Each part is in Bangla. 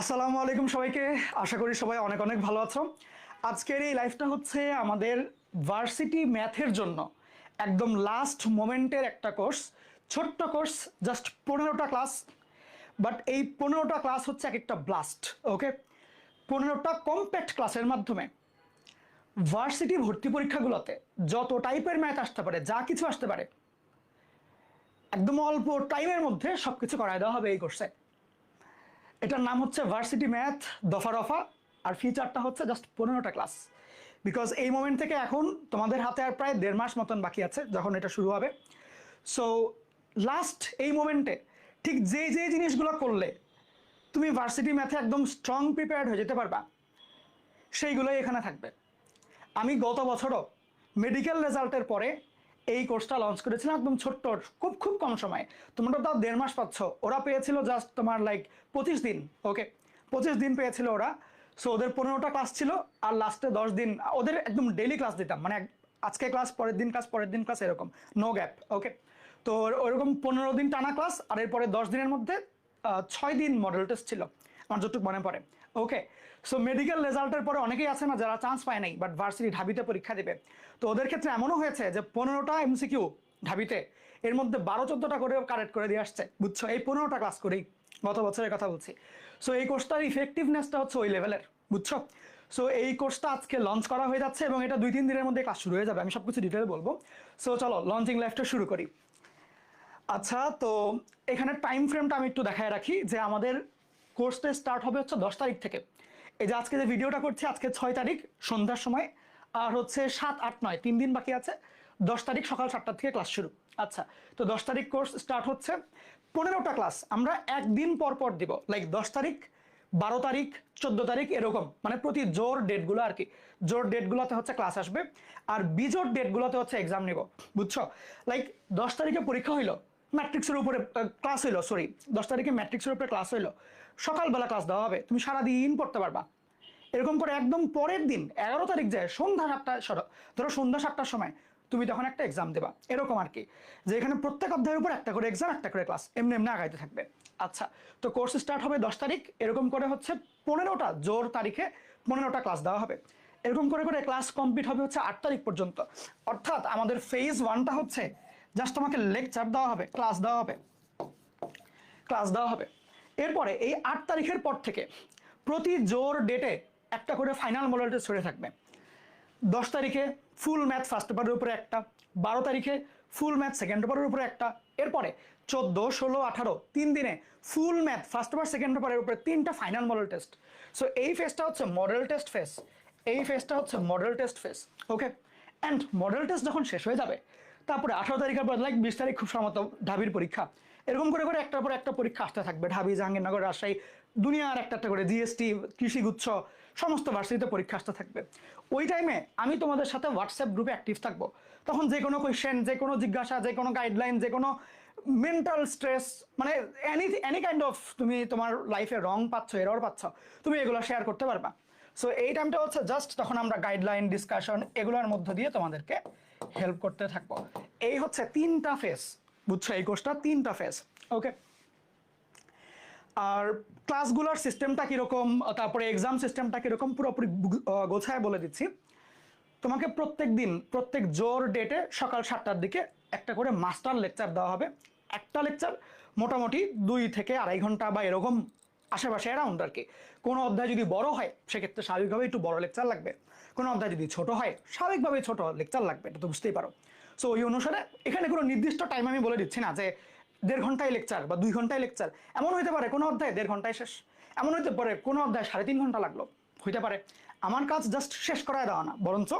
আসসালামু আলাইকুম সবাইকে। আশা করি সবাই অনেক অনেক ভালো আছো। আজকের এই লাইফটা হচ্ছে আমাদের ভার্সিটি ম্যাথের জন্য। একদম লাস্ট মোমেন্টের একটা কোর্স ছোট্ট কোর্স জাস্ট পনেরোটা ক্লাস বাট এই পনেরোটা ক্লাস হচ্ছে এক একটা ব্লাস্ট ওকে পনেরোটা কম্প্যাক্ট ক্লাসের মাধ্যমে ভার্সিটি ভর্তি পরীক্ষাগুলোতে যত টাইপের ম্যাথ আসতে পারে, যা কিছু আসতে পারে, একদম অল্প টাইমের মধ্যে সব কিছু করায় দেওয়া হবে এই কোর্সে এটার নাম হচ্ছে ভার্সিটি ম্যাথ দফা রফা, আর ফিচারটা হচ্ছে জাস্ট পনেরোটা ক্লাস বিকজ এই মোমেন্ট থেকে এখন তোমাদের হাতে আর প্রায় দেড় মাস মতন বাকি আছে যখন এটা শুরু হবে। সো লাস্ট এই মোমেন্টে ঠিক যে যে জিনিসগুলো করলে তুমি ভার্সিটি ম্যাথে একদম স্ট্রং প্রিপেয়ার্ড হয়ে যেতে পারবা, সেইগুলোই এখানে থাকবে। আমি গত বছরও মেডিকেল রেজাল্টের পরে এই কোর্সটা লঞ্চ করেছিলাম একদম ছোট্ট, খুব খুব কম সময়। তোমরা তাও দেড় মাস পাচ্ছ। ওরা পেয়েছিল জাস্ট তোমার লাইক পঁচিশ দিন ওকে পঁচিশ দিন পেয়েছিল ওরা। সো ওদের পনেরোটা ক্লাস ছিল আর লাস্টে দশ দিন, ওদের একদম ডেলি ক্লাস দিতাম। মানে আজকে ক্লাস পরের দিন ক্লাস পরের দিন ক্লাস এরকম নো গ্যাপ ওকে তো ওর- ওরকম পনেরো দিন টানা ক্লাস আর এরপরে দশ দিনের মধ্যে ছয় দিন মডেল টেস্ট ছিল। আমার যতটুকু মনে পড়ে। ওকে সো মেডিকেল রেজাল্টের পরে অনেকেই আছে না যারা চান্স পায় নাই বাট ভার্সিটি ঢাবিতে পরীক্ষা দেবে। তো ওদের ক্ষেত্রে এমনও হয়েছে যে পনেরোটা এমসিকিউ ঢাবিতে, এর মধ্যে বারো, চোদ্দোটা করে কারেক্ট করে দিয়ে আসছে। বুঝছ? এই পনেরোটা ক্লাস করেই গত বছরের কথা বলছি। সো এই কোর্সটার ইফেক্টিভনেসটা হচ্ছে ওই লেভেলের বুঝছ? সো এই কোর্সটা আজকে লঞ্চ করা হয়ে যাচ্ছে এবং এটা দুই তিন দিনের মধ্যে ক্লাস শুরু হয়ে যাবে। আমি সব কিছু ডিটেল বলব। সো চলো লঞ্চিং লাইফটা শুরু করি। আচ্ছা তো এখানে টাইম ফ্রেমটা আমি একটু দেখায় রাখি যে আমাদের কোর্সটা স্টার্ট হবে হচ্ছে দশ তারিখ থেকে। এই যে আজকে যে ভিডিওটা করছি, আজকে ছয় তারিখ, সন্ধ্যার সময়, আর হচ্ছে সাত, আট, নয়, তিন দিন বাকি আছে। দশ তারিখ সকাল সাতটা থেকে ক্লাস শুরু। আচ্ছা তো দশ তারিখ কোর্স স্টার্ট হচ্ছে। পনেরোটা ক্লাস আমরা একদিন পর পর দিব। লাইক দশ তারিখ, বারো তারিখ, চোদ্দ তারিখ, এরকম। মানে প্রতি জোর ডেটগুলো আর কি জোর ডেটগুলোতে হচ্ছে ক্লাস আসবে। আর বিজোর ডেটগুলোতে হচ্ছে এক্সাম নিব। বুঝছ? লাইক দশ তারিখে পরীক্ষা হইল ম্যাট্রিক্সের উপরে ক্লাস হইল সরি দশ তারিখে ম্যাট্রিক্সের উপরে ক্লাস হইল। সকালবেলা ক্লাস দেওয়া হবে। তুমি সারাদিন পড়তে পারবা। এরকম করে একদম পরের দিন, এগারো তারিখ যায়, সন্ধ্যা সাতটা ধরো সন্ধ্যা সাতটার সময়, তুমি তখন একটা এক্সাম দেবা। এরকম আর কি। যে এখানে প্রত্যেক অধ্যায়ের উপর একটা করে এক্সাম একটা করে ক্লাস এমনি এমনি আগাইতে থাকবে। আচ্ছা তো কোর্স স্টার্ট হবে দশ তারিখ, এরকম করে হচ্ছে পনেরোটা, জোর তারিখে পনেরোটা ক্লাস দেওয়া হবে। এরকম করে করে ক্লাস কমপ্লিট হবে হচ্ছে আট তারিখ পর্যন্ত। অর্থাৎ আমাদের ফেজ ওয়ানটা হচ্ছে জাস্ট তোমাকে লেকচার দেওয়া হবে ক্লাস দেওয়া হবে। ক্লাস দেওয়া হবে। এরপরে এই আট তারিখের পর থেকে প্রতি জোর ডেটে একটা করে ফাইনাল মডেল টেস্ট হয়ে থাকবে। দশ তারিখে ফুল ম্যাথ ফার্স্ট পেপারের উপরে একটা, বারো তারিখে ফুল ম্যাথ সেকেন্ড পেপারের উপরে একটা, এরপরে চোদ্দ, ষোলো, আঠারো, তিন দিনে full math first paper second পেপারের উপরে তিনটা ফাইনাল মডেল টেস্ট সো এই ফেসটা হচ্ছে মডেল টেস্ট ফেস এই ফেসটা হচ্ছে model test phase okay and model test যখন শেষ হয়ে যাবে তারপরে আঠারো তারিখের পর লাইক বিশ তারিখ খুব সম্ভবত ঢাবির পরীক্ষা। এরকম করে করে একটার পর একটা পরীক্ষা আসতে থাকবে। ঢাবি, জাহাঙ্গীরনগর, রাজশাহী, দুনিয়ার একটা একটা করে জিএসটি কৃষিগুচ্ছ সমস্ত ভার্সিটিতে পরীক্ষা আসতে থাকবে। ওই টাইমে আমি তোমাদের সাথে হোয়াটসঅ্যাপ গ্রুপে অ্যাক্টিভ থাকব। তখন যে কোনো কোয়েশ্চেন যে কোনো জিজ্ঞাসা, যে কোনো গাইডলাইন যে কোনো মেন্টাল স্ট্রেস মানে এনি এনি কাইন্ড অফ তুমি তোমার লাইফে রং পাচ্ছ এরর পাচ্ছ, তুমি এগুলো শেয়ার করতে পারবা। সো এই টাইমটা হচ্ছে জাস্ট তখন আমরা গাইডলাইন ডিসকাশন এগুলোর মধ্য দিয়ে তোমাদেরকে হেল্প করতে থাকব। এই হচ্ছে তিনটা ফেস বুঝছ এই কোর্সটা তিনটা ফেস ওকে আর ক্লাসগুলোর সিস্টেমটা কীরকম, তারপরে এক্সাম সিস্টেমটা কীরকম, পুরোপুরি গোছায় বলে দিচ্ছি। তোমাকে প্রত্যেক দিন, প্রত্যেক জোর ডেটে সকাল সাতটার দিকে একটা করে মাস্টার লেকচার দেওয়া হবে। একটা লেকচার মোটামুটি দুই থেকে আড়াই ঘণ্টা বা এরকম আশেপাশে অ্যারাউন্ড আর কি। কোনো অধ্যায় যদি বড় হয়, সেক্ষেত্রে স্বাভাবিকভাবে একটু বড় লেকচার লাগবে। কোনো অধ্যায় যদি ছোট হয়, স্বাভাবিকভাবে ছোট লেকচার লাগবে, এটা তো বুঝতেই পারো। সো ওই অনুসারে এখানে কোনো নির্দিষ্ট টাইম আমি বলে দিচ্ছি না যে দেড় ঘন্টায় লেকচার বা দুই ঘন্টায় লেকচার এমন হতে পারে কোনো অধ্যায় দেড় ঘন্টায় শেষ। এমন হতে পারে কোনো অধ্যায় সাড়ে তিন ঘণ্টা লাগল, হইতে পারে। আমার কাজ জাস্ট শেষ করায় দেওয়া না, বরঞ্চ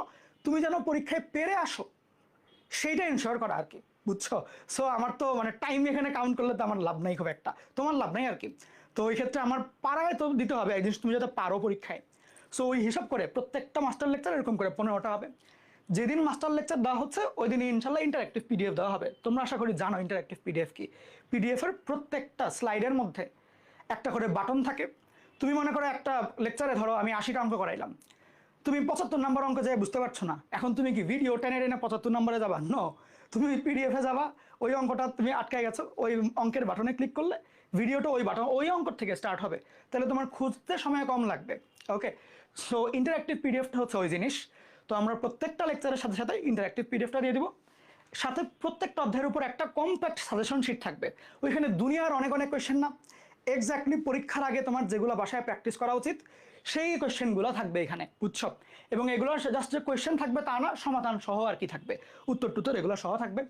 তুমি যেন পরীক্ষায় পেরে আসো সেইটা ইনশিওর করা আর কি, বুঝছ? সো আমার তো মানে টাইম এখানে কাউন্ট করলে তো আমার লাভ নাই খুব একটা, তোমার লাভ নাই আর কি। তো ওই ক্ষেত্রে আমার পাড়ায় তো দিতে হবে, একদিন তুমি যাতে পারো পরীক্ষায়। সো ওই হিসাব করে প্রত্যেকটা মাস্টার লেকচার এরকম করে পনেরোটা হবে। যেদিন মাস্টার লেকচার দেওয়া হচ্ছে ওই দিন ইনশাল্লাহ ইন্টারাক্টিভ পিডিএফ দেওয়া হবে। তোমরা আশা করি জানো ইন্টারাক্টিভ পিডিএফ কি। পিডিএফের প্রত্যেকটা স্লাইডের মধ্যে একটা করে বাটন থাকে। তুমি মনে করো একটা লেকচারে ধরো, আমি আশিটা অঙ্ক করাইলাম। তুমি পঁচাত্তর নম্বর অঙ্ক যায় বুঝতে পারছ না। এখন তুমি কি ভিডিও টেনে টেনে পঁচাত্তর নম্বরে যাবা? ন তুমি পিডিএফে যাবা, ওই অঙ্কটা তুমি আটকায় গেছো, ওই অঙ্কের বাটনে ক্লিক করলে ভিডিওটা ওই বাটন ওই অঙ্ক থেকে স্টার্ট হবে। তাহলে তোমার খুঁজতে সময় কম লাগবে। ওকে সো ইন্টারাক্টিভ পিডিএফটা হচ্ছে ওই জিনিস। তো আমরা প্রত্যেকটা লেকচারের সাথে সাথে ইন্টারাক্টিভ পিডিএফটা দিয়ে দিব। সাথে প্রত্যেকটা অধ্যায়ের উপর একটা কম্প্যাক্ট সাজেশন শিট থাকবে। ওইখানে দুনিয়ার অনেক অনেক কোয়েশ্চেন না। এক্স্যাক্টলি পরীক্ষার আগে তোমার যেগুলো বাসায় প্র্যাকটিস করা উচিত, সেই কোয়েশ্চেনগুলো থাকবে এখানে, উৎসব। এবং এগুলো জাস্ট যে কোয়েশ্চেন থাকবে তা না, সমাধান সহ আর কি থাকবে। উত্তর টুত্তর এগুলো সহ থাকবে।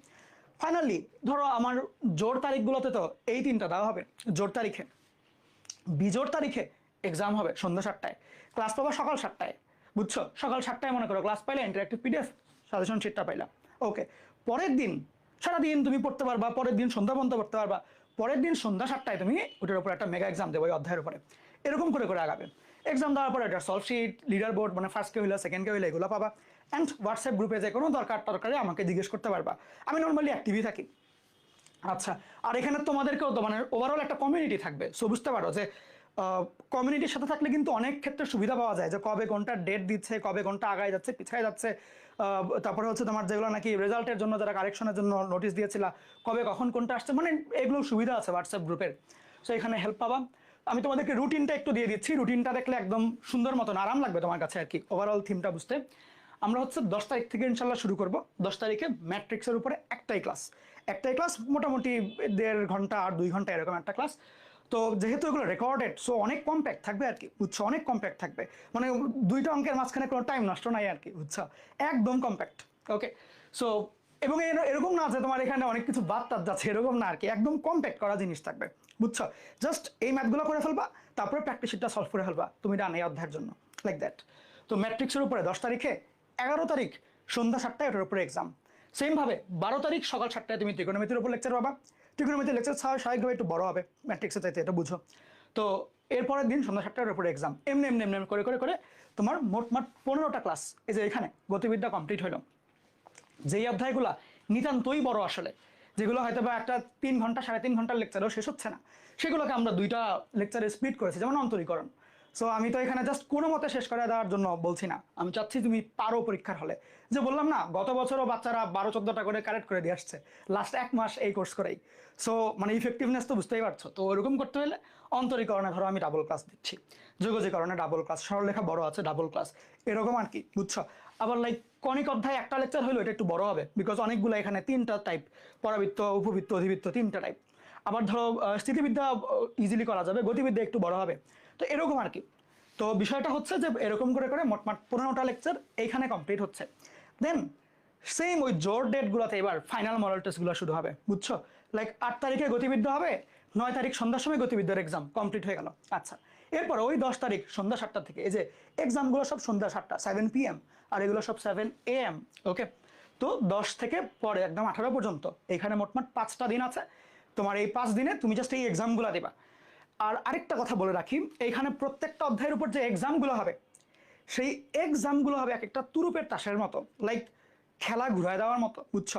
ফাইনালি ধরো আমার জোর তারিখগুলোতে তো এই তিনটা দেওয়া হবে। জোর তারিখে। বিজোর তারিখে এক্সাম হবে সন্ধ্যা সাতটায়। ক্লাস পাবা সকাল সাতটায়। বুঝছ? সকাল সাতটায় মনে করো ক্লাস পাইলে ইন্টারাক্টিভ পিডিএফ সাজেশন শিটটা পাইলাম ওকে পরের দিন, সারাদিন তুমি পড়তে পারবা, পরের দিন সন্ধ্যা পর্যন্ত পড়তে পারবা। পরের দিন সন্ধ্যা সাতটায় তুমি ওটার উপর একটা মেগা এক্সাম দেবো অধ্যায়ের উপরে। এরকম করে করে আগাবে। এক্সাম দেওয়ার পরে একটা সলভ শিট লিডার বোর্ড মানে ফার্স্ট কে হইলে সেকেন্ড কে হইলে, এগুলো পাবা। অ্যান্ড হোয়াটসঅ্যাপ গ্রুপে যে কোনো দরকার টরকারে আমাকে জিজ্ঞেস করতে পারবা। আমি নর্মালি অ্যাক্টিভই থাকি। আচ্ছা আর এখানে তোমাদেরকেও তো মানে ওভারঅল একটা কমিউনিটি থাকবে। সো বুঝতে পারো যে কমিউনিটির সাথে থাকলে কিন্তু অনেক ক্ষেত্রে সুবিধা পাওয়া যায়। যে কবে কোনটা ডেট দিচ্ছে, কবে কোনটা আগায় যাচ্ছে, পিছায় যাচ্ছে। তারপরে হচ্ছে তোমার যেগুলো নাকি রেজাল্টের জন্য যারা কারেকশনের জন্য নোটিশ দিয়েছিলা, কবে কখন কোনটা আসছে মানে এগুলো সুবিধা আছে হোয়াটসঅ্যাপ গ্রুপের সো এখানে হেল্প পাবা। আমি তোমাদেরকে রুটিনটা একটু দিয়ে দিচ্ছি। রুটিনটা দেখলে একদম সুন্দর মতন আরাম লাগবে তোমার কাছে আর কি ওভারঅল থিমটা বুঝতে। আমরা হচ্ছে দশ তারিখ থেকে ইনশাল্লাহ শুরু করব। দশ তারিখে ম্যাট্রিক্সের উপরে একটাই ক্লাস একটাই ক্লাস মোটামুটি দেড় ঘণ্টা আর দুই ঘণ্টা এরকম একটা ক্লাস তো যেহেতু এগুলো রেকর্ডেড সো অনেক কম্প্যাক্ট থাকবে আর কি, বুঝছ? অনেক কম্প্যাক্ট থাকবে। মানে দুইটা অঙ্কের মাঝখানে কোনো টাইম নষ্ট নাই আর কি, বুঝছ? একদম কম্প্যাক্ট ওকে সো এবং এরকম না যে তোমার এখানে অনেক কিছু বাদ টাদ যাচ্ছে, এরকম না আর কি, একদম কম্প্যাক্ট করা জিনিস থাকবে, বুঝছ? জাস্ট এই ম্যাথগুলো করে ফেলবা, তারপরে প্র্যাকটিস শিটটা সলভ করে ফেলবা, তুমি ডান এই অধ্যায়ের জন্য লাইক দ্যাট তো ম্যাট্রিক্সের উপরে দশ তারিখে, এগারো তারিখ, সন্ধ্যা সাতটায় ওটার উপরে এক্সাম সেমভাবে বারো তারিখ সকাল সাতটায় তুমি ত্রিকোণমিতির উপর লেকচার পাবা ত্রিকোণমিতির লেকচার স্বাভাবিকভাবে একটু বড় হবে ম্যাট্রিক্সের চাইতে, এটা বুঝো। তো এরপরের দিন সন্ধ্যা সাতটার উপরে এক্সাম এমনি এমনি এমনি করে করে করে তোমার মোটমাট পনেরোটা ক্লাস এই যে এখানে গতিবিদ্যা কমপ্লিট হলো যেই অধ্যায়গুলো নিতান্তই বড় আসলে, যেগুলো হয়তো বা একটা তিন ঘণ্টা, সাড়ে তিন ঘণ্টার লেকচারও শেষ হচ্ছে না, সেগুলোকে আমরা দুইটা লেকচারে স্প্লিট করেছি, যেমন অন্তরীকরণ। সো আমি তো এখানে জাস্ট কোনো মতে শেষ করে দেওয়ার জন্য বলছি না। আমি চাচ্ছি তুমি পারো পরীক্ষার হলে। যে বললাম না, গত বছরও বাচ্চারা বারো, চোদ্দোটা করে কারেক্ট করে দিয়ে আসছে। লাস্ট এক মাস এই কোর্স করেই। সো মানে ইফেক্টিভনেস তো বুঝতেই পারছ। তো ওরকম করতে হলে অন্তরীকরণে ধরো আমি ডাবল ক্লাস দিচ্ছি। যোগজীকরণে ডাবল ক্লাস সরলরেখা বড় আছে ডাবল ক্লাস এরকম আর কি, বুঝছ? আবার লাইক কনিক অধ্যায় একটা লেকচার হলো এটা একটু বড় হবে। বিকজ অনেকগুলো এখানে তিনটা টাইপ পরাবৃত্ত, উপবৃত্ত, অধিবৃত্ত, তিনটা টাইপ আবার ধরো স্থিতিবিদ্যা ইজিলি করা যাবে, গতিবিদ্যা একটু বড় হবে। তো এরকম আর কি। তো বিষয়টা হচ্ছে যে এরকম করে করে মোটমাট পনেরোটা লেকচার এইখানে কমপ্লিট হচ্ছে। দেন সেম ওই জোর ডেটগুলোতে এবার ফাইনাল মডেল টেস্টগুলো শুরু হবে, বুঝছ? লাইক আট তারিখে গতিবিদ্যা হবে, নয় তারিখ সন্ধ্যার সময় গতিবিদ্যার এক্সাম কমপ্লিট হয়ে গেল। আচ্ছা এরপর ওই দশ তারিখ সন্ধ্যা সাতটা থেকে, এই যে এক্সামগুলো সব সন্ধ্যা সাতটা সেভেন পি এম আর এগুলো সব সেভেন এ এম ওকে তো দশ থেকে পরে একদম আঠারো পর্যন্ত, এখানে মোটমাট পাঁচটা দিন আছে। তোমার এই পাঁচ দিনে তুমি জাস্ট এই এক্সামগুলো দেবা। আর আরেকটা কথা বলে রাখি, এইখানে প্রত্যেকটা অধ্যায়ের উপর যে এক্সামগুলো হবে, সেই এক্সামগুলো হবে এক একটা তুরুপের তাসের মতো লাইক খেলা ঘুরায় দেওয়ার মতো, বুঝছ?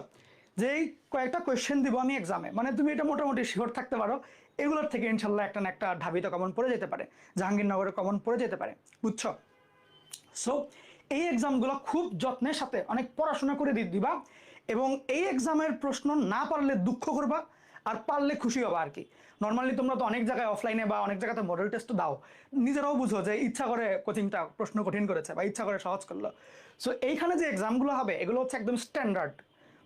যে এই কয়েকটা কোয়েশ্চেন দিব আমি এক্সামে মানে তুমি এটা মোটামুটি শিওর থাকতে পারো, এগুলোর থেকে ইনশাল্লাহ একটা না একটা ঢাবিত কমন পড়ে যেতে পারে জাহাঙ্গীরনগরে কমন পড়ে যেতে পারে, বুঝছ? সো এই এক্সামগুলো খুব যত্নের সাথে অনেক পড়াশোনা করে দিবা এবং এই এক্সামের প্রশ্ন না পারলে দুঃখ করবা আর পারলে খুশি হবা আর কি। নর্মালি তোমরা তো অনেক জায়গায় অফলাইনে বা অনেক জায়গাতে মডেল টেস্ট দাও। নিজেরাও বুঝো যে ইচ্ছা করে কোচিংটা প্রশ্ন কঠিন করেছে বা ইচ্ছা করে সহজ করল। সো এইখানে যে এক্সামগুলো হবে, এগুলো হচ্ছে একদম স্ট্যান্ডার্ড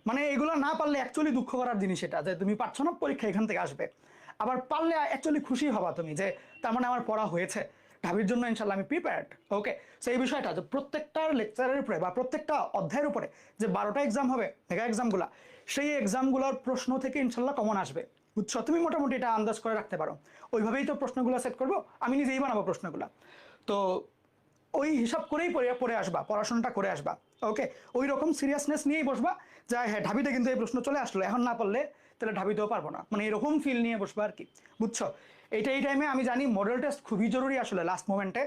মানে এগুলো না পারলে অ্যাকচুয়ালি দুঃখ করার জিনিস এটা, যে তুমি পারছ না, পরীক্ষা এখান থেকে আসবে। আবার পারলে অ্যাকচুয়ালি খুশি হবা তুমি, যে তার মানে আমার পড়া হয়েছে। ঢাবির জন্য ইনশাল্লাহ আমি প্রিপেয়ার্ড ওকে সেই বিষয়টা যে প্রত্যেকটা লেকচারের উপরে বা প্রত্যেকটা অধ্যায়ের উপরে যে বারোটা এক্সাম হবে মেগা এক্সামগুলো সেই এক্সামগুলোর প্রশ্ন থেকে ইনশাল্লাহ কমন আসবে। বুঝছ? তুমি মোটামুটি এটা আন্দাজ করে রাখতে পারো। ওইভাবেই তো প্রশ্নগুলো সেট করব, আমি নিজেই বানাবো প্রশ্নগুলো। তো ওই হিসাব করেই পড়ে আসবা, পড়াশোনাটা করে আসবা ওকে ওই রকম সিরিয়াসনেস নিয়েই বসবা, যে হ্যাঁ ঢাবিতে কিন্তু এই প্রশ্ন চলে আসলো, এখন না পারলে তাহলে ঢাবিতেও পারব না। মানে এরকম ফিল নিয়ে বসবা আর কি, বুঝছ? এইটা এই টাইমে আমি জানি মডেল টেস্ট খুবই জরুরি আসলে লাস্ট মোমেন্টে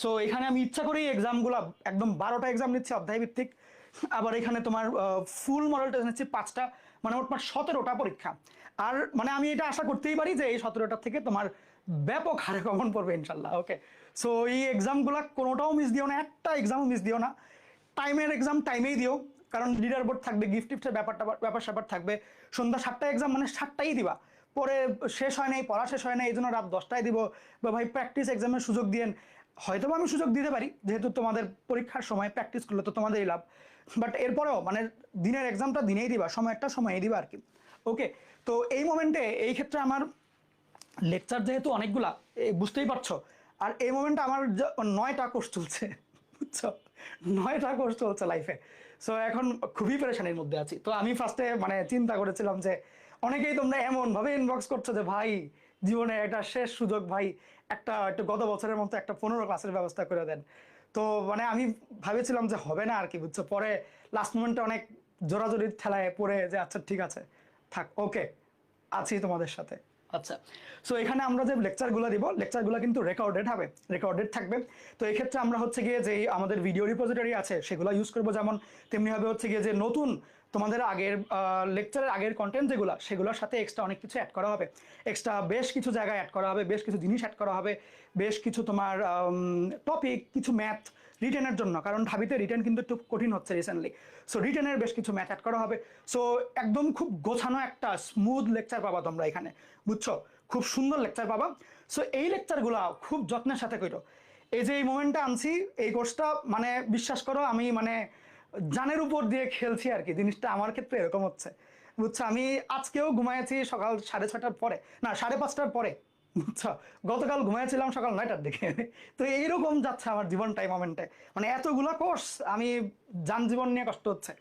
সো এখানে আমি ইচ্ছা করেই এক্সামগুলো একদম বারোটা এক্সাম নিচ্ছি অধ্যায় ভিত্তিক আবার এখানে তোমার ফুল মডেল টেস্ট নিচ্ছি পাঁচটা মানে মোটমাট সতেরোটা পরীক্ষা। আর মানে আমি এটা আশা করতেই পারি যে এই সতেরোটা থেকে তোমার ব্যাপক হারে কমন পড়বে ইনশাল্লাহ ওকে সো এই এক্সামগুলো কোনোটাও মিস দিও না, একটা এক্সামও মিস দিও না। টাইমের এক্সাম টাইমেই দিও, কারণ লিডার বোর্ড থাকবে গিফট টিফটের ব্যাপারটা ব্যাপার স্যাপার থাকবে। সন্ধ্যা সাতটা এক্সাম মানে সাতটাই দিবা। পরে শেষ হয় নাই, পড়া শেষ হয় নাই এই জন্য রাত দশটায় দিব। বা ভাই প্র্যাকটিস এক্সামের সুযোগ দিয়েন। হয়তো আমি সুযোগ দিতে পারি, যেহেতু তোমাদের পরীক্ষার সময় প্র্যাকটিস করলে তো তোমাদেরই লাভ। বাট এরপরেও মানে দিনের এক্সামটা দিনেই দিবা, সময়টা সময়ই দিবা আর কি ওকে তো এই মোমেন্টে এই ক্ষেত্রে আমার লেকচার যেহেতু অনেকগুলা বুঝতেই পারছ, আর এই মোমেন্টে আমার নয়টা কোর্স চলছে, বুঝছ? নয়টা কোর্স চলছে লাইফে সো এখন খুবই পেরেশানির মধ্যে আছি। তো আমি ফার্স্টে মানে চিন্তা করেছিলাম যে, অনেকেই তোমরা এমন ভাবে ইনবক্স করছ যে, ভাই, জীবনে একটা শেষ সুযোগ, ভাই, একটা, একটু গত বছরের মতো একটা পনেরো ক্লাসের ব্যবস্থা করে দেন। তো মানে আমি ভাবেছিলাম যে হবে না আর কি বুঝছ? পরে লাস্ট মোমেন্টে অনেক জোরাজোরির ঠেলায় পড়ে যে আচ্ছা ঠিক আছে থাক ওকে আছি তোমাদের সাথে। আচ্ছা। সো এখানে আমরা যে লেকচারগুলো দিব লেকচারগুলো কিন্তু রেকর্ডেড হবে রেকর্ডেড থাকবে। তো এক্ষেত্রে ক্ষেত্রে আমরা হচ্ছে গিয়ে যে আমাদের ভিডিও রিপোজিটরি আছে সেগুলো ইউজ করব। যেমন তেমনি হবে হচ্ছে গিয়ে যে নতুন তোমাদের আগের লেকচারের আগের কন্টেন্ট যেগুলো, সেগুলোর সাথে এক্সট্রা অনেক কিছু অ্যাড করা হবে। এক্সট্রা বেশ কিছু জায়গায় অ্যাড করা হবে, বেশ কিছু জিনিস অ্যাড করা হবে, বেশ কিছু তোমার টপিক কিছু ম্যাথ রিটেনের জন্য, কারণ ঢাবিতে রিটেন কিন্তু একটু কঠিন হচ্ছে রিসেন্টলি সো রিটেনের বেশ কিছু ম্যাথ অ্যাড করা হবে। সো একদম খুব গোছানো একটা স্মুথ লেকচার পাবা তোমরা এখানে, বুঝছ? খুব সুন্দর লেকচার পাবা। সো এই লেকচারগুলো খুব যত্নের সাথে করো। এই যে এই মোমেন্টটা আনছি, এই কোর্সটা মানে বিশ্বাস করো, আমি মানে জানের উপর দিয়ে খেলছি আর কি, জিনিসটা আমার ক্ষেত্রে এরকম হচ্ছে। বুঝছ? আমি আজকেও ঘুমাইছি সকাল সাড়ে ছটার পরে। না, সাড়ে পাঁচটার পরে। বুঝছ? গতকাল ঘুমাইছিলাম সকাল নয়টার দিকে। তো এইরকম যাচ্ছে আমার জীবনটা মোমেন্টে মানে এতগুলা কোর্স আমি যান জীবন নিয়ে কষ্ট হচ্ছে।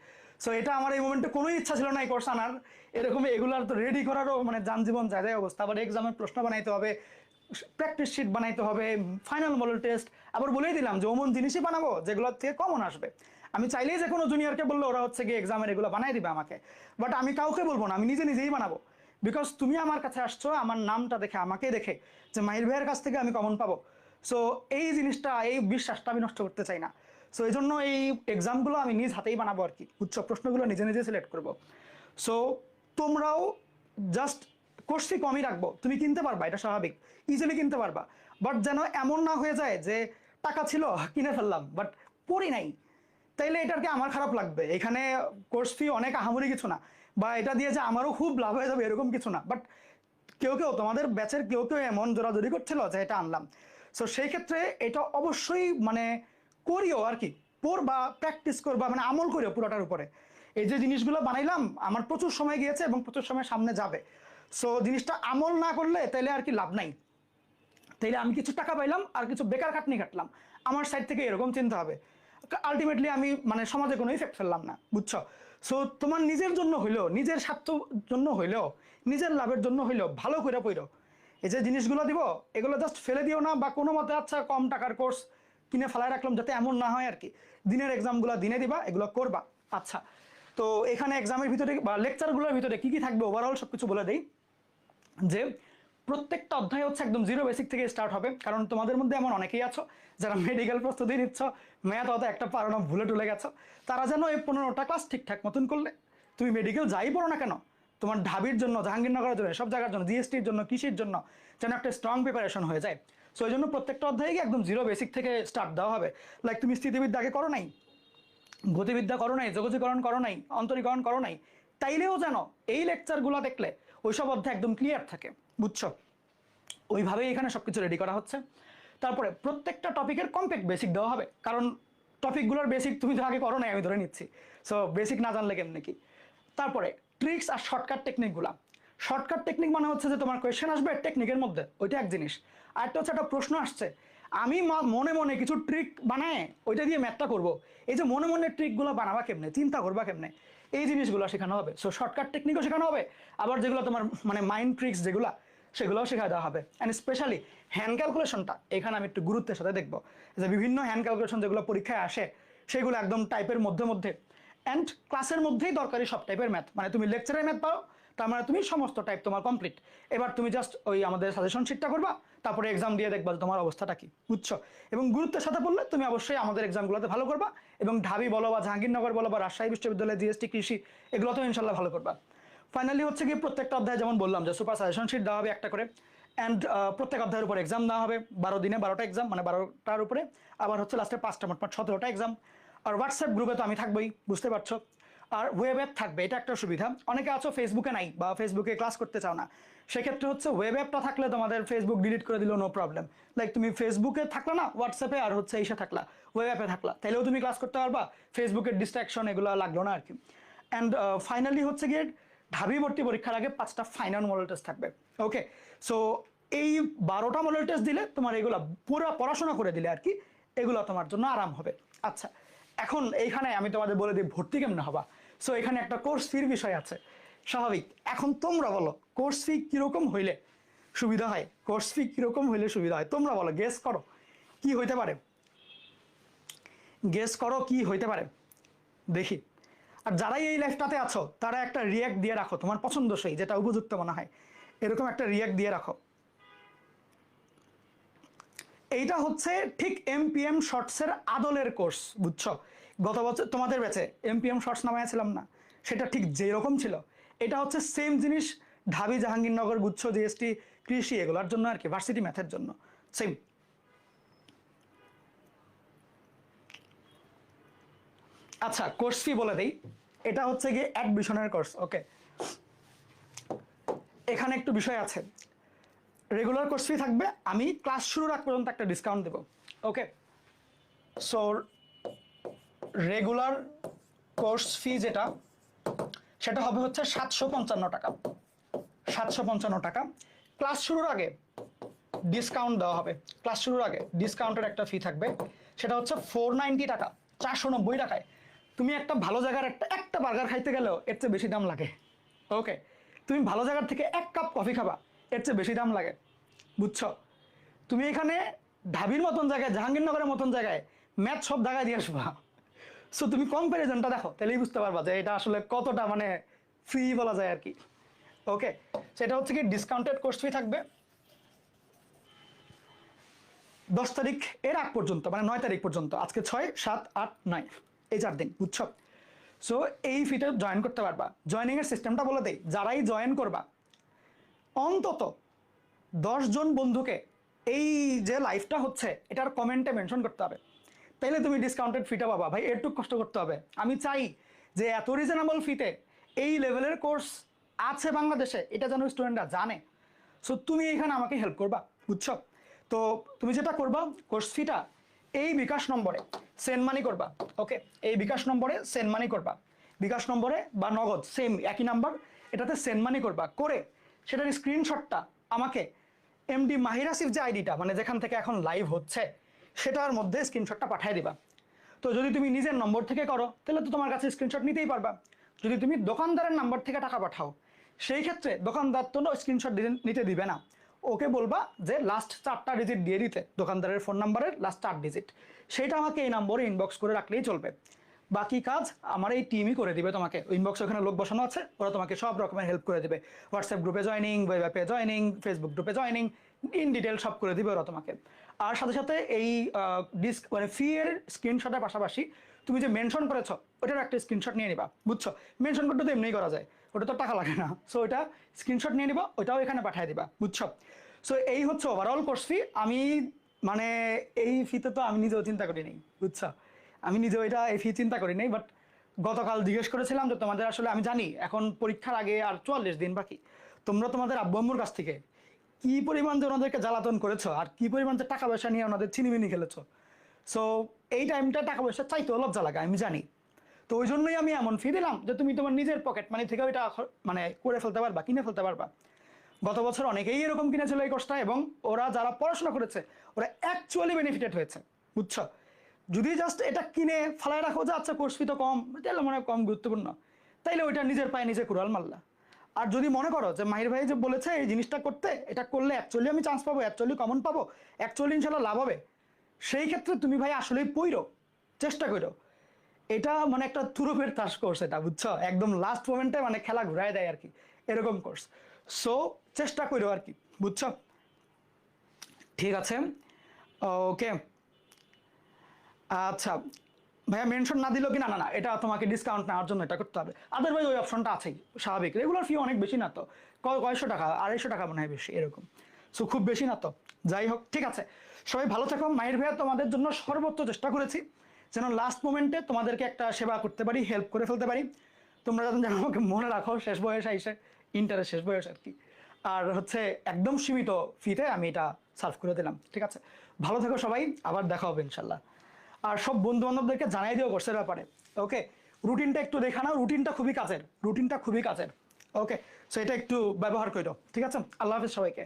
সো এটা আমার এই মোমেন্টে কোনো ইচ্ছা ছিল না এই কোর্স আনার। এরকম এগুলার তো রেডি করারও মানে যান জীবন যায় যায় অবস্থা। আবার এক্সামের প্রশ্ন বানাইতে হবে প্র্যাকটিস শিট বানাইতে হবে ফাইনাল মডেল টেস্ট আবার বলেই দিলাম যে অমন জিনিসই বানাবো যেগুলোর থেকে কমন আসবে। আমি চাইলেই যে কোনো জুনিয়রকে বলল ওরা হচ্ছে গিয়ে এক্সামের এগুলো বানাই দিবে আমাকে। বাট আমি কাউকে বলব না, আমি নিজে নিজেই বানাবো। বিকজ তুমি আমার কাছে আসছো, আমার নামটা দেখে, আমাকে দেখে যে মাহির ভাইয়ের কাছ থেকে আমি কমন পাবো। সো এই জিনিসটা, এই বিশ্বাসটা আমি নষ্ট করতে চাই না। সো এই জন্য এই এক্সামগুলো আমি নিজ হাতেই বানাবো আর কি। উচ্চ প্রশ্নগুলো নিজে নিজে সিলেক্ট করব। সো তোমরাও জাস্ট কোর্সি কমই রাখব। তুমি কিনতে পারবা, এটা স্বাভাবিক। ইজিলি কিনতে পারবা। বাট যেন এমন না হয়ে যায় যে টাকা ছিল, কিনে ফেললাম। বাট পড়ি নাই। তাইলে এটাকে আমার খারাপ লাগবে? এখানে কোর্স ফি অনেক আহামরি কিছু না। বা এটা দিয়ে যে আমারও খুব লাভ হয়ে যাবে এরকম কিছু না। বাট কেউ কেউ, তোমাদের ব্যাচের কেউ কেউ এমন জোরাজোরি করছিল যে এটা আনলাম। সো সেই ক্ষেত্রে এটা অবশ্যই মানে করিও আর কি। পড়বা প্র্যাকটিস করবা মানে আমল করিও পুরোটার উপরে। এই যে জিনিসগুলো বানাইলাম, আমার প্রচুর সময় গিয়েছে এবং প্রচুর সময় সামনে যাবে। সো জিনিসটা আমল না করলে তাহলে আর কি লাভ নাই। তাইলে আমি কিছু টাকা পাইলাম আর কিছু বেকার খাটনি কাটলাম আমার সাইড থেকে এরকম চিন্তা হবে। আলটিমেটলি আমি মানে সমাজে কোনো ইফেক্ট ফেললাম না, বুঝছ? সো তোমার নিজের জন্য হইলেও, নিজের স্বার্থ জন্য হইলেও, নিজের লাভের জন্য হইলেও, ভালো করে পইরো। এই যে জিনিসগুলো দিব, এগুলো জাস্ট ফেলে দিও না বা কোনো মতে আচ্ছা কম টাকার কোর্স কিনে ফেলায় রাখলাম যাতে এমন না হয় আর কি দিনের এক্সামগুলো দিনে দিবা, এগুলো করবা। আচ্ছা তো এখানে এক্সামের ভিতরে বা লেকচারগুলোর ভিতরে কি কি থাকবে ওভারঅল সব কিছু বলে দেই। যে প্রত্যেকটা অধ্যায় হচ্ছে একদম জিরো বেসিক থেকে স্টার্ট হবে। কারণ তোমাদের মধ্যে এমন অনেকেই আছো, যারা মেডিকেল প্রস্তুতি নিচ্ছ ম্যাথ অত একটা পারো না, ভুলে টুলে গেছো। তারা যেন এই পনেরোটা ক্লাস ঠিকঠাক মতন করলে। তুমি মেডিকেল যাই পড়ো না কেন, তোমার ঢাবির জন্য, জাহাঙ্গীরনগরের জন্য সব জায়গার জন্য জিএসটির জন্য, কৃষির জন্য যেন একটা স্ট্রং প্রিপারেশন হয়ে যায়। সো এই জন্য প্রত্যেকটা অধ্যায়কে একদম জিরো বেসিক থেকে স্টার্ট দেওয়া হবে। লাইক তুমি স্থিতিবিদ্যা আগে করো নাই, গতিবিদ্যা করো নাই, যোগজীকরণ করো নাই, অন্তরীকরণ করো নাই, তাইলেও যেন এই লেকচারগুলো দেখলে ওইসব অধ্যায় একদম ক্লিয়ার থাকে। বুঝছ? ওইভাবেই এখানে সব কিছু রেডি করা হচ্ছে। তারপরে প্রত্যেকটা টপিকের কমপ্লিট বেসিক দেওয়া হবে। কারণ টপিকগুলোর বেসিক তুমি তো আগে করো নাই আমি ধরে নিচ্ছি। সো বেসিক না জানলে কেমনি কি? তারপরে ট্রিক্স আর শর্টকাট টেকনিকগুলা শর্টকাট টেকনিক মানে হচ্ছে যে তোমার কোয়েশ্চেন আসবে টেকনিকের মধ্যে। ওইটা এক জিনিস। আরেকটা হচ্ছে একটা প্রশ্ন আসছে। আমি মনে মনে কিছু ট্রিক বানায় ওইটা দিয়ে ম্যাথটা করব। এই যে মনে মনে ট্রিকগুলো বানাবা কেমনে? চিন্তা করবা কেমনে? এই জিনিসগুলো শেখানো হবে। সো শর্টকাট টেকনিকও শেখানো হবে। আবার যেগুলো তোমার মানে মাইন্ড ট্রিক্স যেগুলো সেগুলোও শেখায় দেওয়া হবে। অ্যান্ড স্পেশালি হ্যান্ড ক্যালকুলেশনটা এখানে আমি একটু গুরুত্বের সাথে দেখব। যে বিভিন্ন হ্যান্ড ক্যালকুলেশন যেগুলো পরীক্ষায় আসে, সেগুলো একদম টাইপের মধ্যে মধ্যে। অ্যান্ড ক্লাসের মধ্যেই দরকারি সব টাইপের ম্যাথ মানে তুমি লেকচারের ম্যাথ পাও, তার মানে তুমি সমস্ত টাইপ তোমার কমপ্লিট এবার তুমি জাস্ট ওই আমাদের সাজেশন শিটটা করবা, তারপরে এক্সাম দিয়ে দেখবা তোমার অবস্থাটা কি, বুঝছ? এবং গুরুত্বের সাথে পড়লে তুমি অবশ্যই আমাদের এক্সামগুলোতে ভালো করবা, এবং ঢাবি বলো বা জাহাঙ্গীরনগর বলো বা রাজশাহী বিশ্ববিদ্যালয় জিএসটি কৃষি, এগুলোতেও ইনশাল্লাহ ভালো করবা। ফাইনালি হচ্ছে কি প্রত্যেকটা অধ্যায় যেমন বললাম যে সুপার সাজেশন শিট দেওয়া হবে একটা করে। অ্যান্ড প্রত্যেক অধ্যায়ের উপর এক্সাম দেওয়া হবে। বারো দিনে বারোটা এক্সাম মানে বারোটার উপরে। আবার হচ্ছে লাস্টে পাঁচটা মোট সতেরোটা এক্সাম আর হোয়াটসঅ্যাপ গ্রুপে তো আমি থাকবোই, বুঝতে পারছ? আর ওয়েব অ্যাপ থাকবে, এটা একটা সুবিধা। অনেকে আছো ফেসবুকে নাই বা ফেসবুকে ক্লাস করতে চাও না। সেক্ষেত্রে হচ্ছে ওয়েব অ্যাপটা থাকলে তোমাদের ফেসবুক ডিলিট করে দিল নো প্রবলেম লাইক তুমি ফেসবুকে থাকলা না হোয়াটসঅ্যাপে আর হচ্ছে এসে থাকলা ওয়েব অ্যাপে থাকলা। তাহলেও তুমি ক্লাস করতে পারবা ফেসবুকের ডিস্ট্রাকশন এগুলো লাগল না আর কি। অ্যান্ড ফাইনালি হচ্ছে গিয়ে ঢাবি ভর্তি পরীক্ষার আগে পাঁচটা ফাইনাল মডেল টেস্ট থাকবে। ওকে সো এই বারোটা মডেল টেস্ট দিলে তোমার এগুলো পুরো পড়াশোনা করে দিলে আর কি, এগুলো তোমার জন্য আরাম হবে। আচ্ছা এখন এইখানে আমি তোমাদের বলে দিই ভর্তি কেমন হবা। সো এখানে একটা কোর্স ফির বিষয় আছে। স্বাভাবিক, এখন তোমরা বলো কোর্স ফি কীরকম হইলে সুবিধা হয়? কোর্স ফি কীরকম হইলে সুবিধা হয়? তোমরা বলো গেস করো। কি হইতে পারে? গেস করো কি হইতে পারে? দেখি। আর যারাই এই লাইফটাতে আছো, তারা একটা রিয়াক্ট দিয়ে রাখো, তোমার পছন্দসই যেটা উপযুক্ত মনে হয়। এরকম একটা রিয়াক্ট দিয়ে রাখো। এইটা হচ্ছে ঠিক এমপিএম শর্টসের আদলের কোর্স বুঝছ? গত বছর, তোমাদের ব্যাচে এমপিএম শর্টস নামাইছিলাম না? সেটা ঠিক যেরকম ছিল, এটা হচ্ছে সেম জিনিস ঢাবি জাহাঙ্গীরনগর গুচ্ছ জিএসটি কৃষি, এগুলোর জন্য আর কি ভার্সিটি ম্যাথের জন্য। সেম আচ্ছা কোর্স ফি বলে দেই। এটা হচ্ছে গিয়ে অ্যাডমিশনের কোর্স ওকে এখানে একটু বিষয় আছে। রেগুলার কোর্স ফি থাকবে, আমি ক্লাস শুরুর আগ পর্যন্ত একটা ডিসকাউন্ট দেবো okay so regular course fee যেটা, সেটা হবে হচ্ছে সাতশো পঞ্চান্ন টাকা। সাতশো পঞ্চান্ন টাকা। ক্লাস শুরুর আগে ডিসকাউন্ট দেওয়া হবে। ক্লাস শুরুর আগে ডিসকাউন্টের একটা ফি থাকবে। সেটা হচ্ছে ফোর টাকা, চারশো নব্বই টাকায়। তুমি একটা ভালো জায়গার একটা একটা বার্গার খাইতে গেলেও এর চেয়ে বেশি দাম লাগে। ওকে তুমি ভালো জায়গার থেকে এক কাপ কফি খাবা, এর চেয়ে বেশি দাম লাগে। বুঝছ? তুমি এখানে ঢাবির মতন জায়গায়, জাহাঙ্গীরনগরের মতন জায়গায় ম্যাথ সব জায়গায় দিয়ে আসবা। সো তুমি কম্প্যারিজনটা দেখো, তাহলেই বুঝতে পারবা যে এটা আসলে কতটা মানে ফ্রি বলা যায় আর কি। ওকে সেটা হচ্ছে কি ডিসকাউন্টেড কোর্স ফি থাকবে। দশ তারিখ এর আগ পর্যন্ত মানে নয় তারিখ পর্যন্ত, আজকে ছয়, সাত, আট, নয়। এই চার দিন, বুঝছ? সো এই ফিটে জয়েন করতে পারবা। জয়েনিং এর সিস্টেমটা বলে দেই, যারাই জয়েন করবা, অন্তত জন বন্ধুকে এই যে লাইফটা হচ্ছে, এটার কমেন্টে মেনশন করতে হবে। তাইলে তুমি ডিসকাউন্টেড ফিটা পাবা। ভাই একটু কষ্ট করতে হবে। আমি চাই যে এত রিজনেবল ফিতে এই লেভেলের কোর্স আছে বাংলাদেশে, এটা যেন স্টুডেন্টরা জানে। সো তুমি এখানে আমাকে হেল্প করবা, বুঝছ? তো, তুমি যেটা করবা কোর্স ফিটা এই বিকাশ নম্বরে সেন্ড মানি করবা ওকে এই বিকাশ নম্বরে সেন্ড মানি করবা। বিকাশ নম্বরে বা নগদ সেম একই নাম্বার এটাতে সেন্ড মানি করবা। করে সেটার স্ক্রিনশটটা আমাকে এমডি মাহির আসিফ যে আইডিটা মানে যেখান থেকে এখন লাইভ হচ্ছে, সেটার মধ্যে স্ক্রিনশটটা পাঠিয়ে দিবা। তো যদি তুমি নিজের নম্বর থেকে করো, তাহলে তো তোমার কাছে স্ক্রিনশট নিতেই পারবা। যদি তুমি দোকানদারের নাম্বার থেকে টাকা পাঠাও, সেই ক্ষেত্রে দোকানদার তো স্ক্রিনশট নিতে দিবে না। ওকে বলবা যে লাস্ট চারটা ডিজিট দিয়ে দিতে, দোকানদারের ফোন নাম্বারের লাস্ট চার ডিজিট সেটা আমাকে এই নম্বরে ইনবক্স করে রাখলেই চলবে। বাকি কাজ আমার এই টিমই করে দিবে তোমাকে। ইনবক্স ওখানে লোক বসানো আছে, ওরা তোমাকে সব রকমের হেল্প করে দিবে। হোয়াটসঅ্যাপ গ্রুপে জয়নিং ওয়েব অ্যাপে জয়নিং ফেসবুক গ্রুপে জয়নিং ইন ডিটেল সব করে দিবে ওরা তোমাকে। আর সাথে সাথে এই ডিস্ক মানে ফি এর স্ক্রিনশটের পাশাপাশি তুমি যে মেনশন করেছ ওটার একটা স্ক্রিনশট নিয়ে নিবা, বুঝছ? মেনশন করতে তো এমনিই করা যায়, ওটা তো টাকা লাগে না। সো ওটা স্ক্রিনশট নিয়ে নিবা, ওটাও এখানে পাঠিয়ে দিবা, বুঝছ? সো এই হচ্ছে ওভারঅল কোর্স ফি আমি মানে এই ফিতে তো আমি নিজেও চিন্তা করি নেই বুঝছ? আমি নিজেও এটা, এই ফি চিন্তা করি নাই বাট গতকাল জিজ্ঞেস করেছিলাম যে তোমাদের আসলে, আমি জানি, এখন পরীক্ষার আগে আর চুয়াল্লিশ দিন বাকি। তোমরা তোমাদের আব্বু আম্মুর কাছ থেকে কি পরিমাণ যে ওনাদেরকে জ্বালাতন করেছ আর কি পরিমাণ যে টাকা পয়সা নিয়ে ওনাদের ছিনিমিনি খেলেছো? সো এই টাইমটা টাকা পয়সা চাইতে লজ্জা লাগে, আমি জানি। তো ওই জন্যই আমি এমন ফি দিলাম যে তুমি তোমার নিজের পকেট মানি থেকে ওইটা মানে করে ফেলতে পারবা, কিনে ফেলতে পারবা। গত বছর অনেকেই এরকম কিনেছিল এই কোর্সটা এবং ওরা যারা পড়াশোনা করেছে ওরা অ্যাকচুয়ালি বেনিফিটেড হয়েছে, বুঝছ? যদি জাস্ট এটা কিনে ফালায় রাখো যে আচ্ছা কোর্স ফি তো কম। তাহলে মনে কম গুরুত্বপূর্ণ। তাইলে ওইটা নিজের পায়ে নিজে কুড়াল মারলা। আর যদি মনে করো যে, মাহির ভাই যে বলেছে এই জিনিসটা করতে, এটা করলে অ্যাকচুয়ালি আমি চান্স পাবো অ্যাকচুয়ালি কমন পাবো অ্যাকচুয়ালি ইনশাল্লাহ লাভ হবে। সেই ক্ষেত্রে তুমি ভাই আসলেই পইরো, চেষ্টা করো এটা মানে একটা থুরুপের তাস কোর্স এটা, বুঝছ? একদম লাস্ট মোমেন্টে মানে খেলা ঘুরায় দেয় আর কি, এরকম কোর্স সো চেষ্টা করো আর কি, বুঝছ? ঠিক আছে। ওকে আচ্ছা ভাইয়া মেনশন না দিলেও কি? না না এটা তোমাকে ডিসকাউন্ট নেওয়ার জন্য এটা করতে হবে। আদারওয়াইজ ওই অপশনটা আছেই, স্বাভাবিক। রেগুলার ফি অনেক বেশি না তো। কয় কয়শো টাকা, আড়াইশো টাকা মনে হয় বেশি, এরকম। সো খুব বেশি না তো। যাই হোক, ঠিক আছে। সবাই ভালো থাকো। মায়ের ভাইয়া, তোমাদের জন্য সর্বোচ্চ চেষ্টা করেছি যেন লাস্ট মোমেন্টে তোমাদেরকে একটা সেবা করতে পারি হেল্প করে ফেলতে পারি। তোমরা যেন যেন আমাকে মনে রাখো, শেষ বয়সে এসে ইন্টারের শেষ বয়স আর কি। আর হচ্ছে একদম সীমিত ফিতে আমি এটা সার্ভ করে দিলাম, ঠিক আছে? ভালো থেকো সবাই, আবার দেখা হবে ইনশাল্লাহ। আর সব বন্ধু বান্ধবদেরকে জানাই দিও কোর্সের ব্যাপারে ওকে রুটিনটা একটু দেখা নাও রুটিনটা খুবই কাজের রুটিনটা খুবই কাজের ওকে সো এটা একটু ব্যবহার করো ঠিক আছে? আল্লাহ হাফিজ সবাইকে।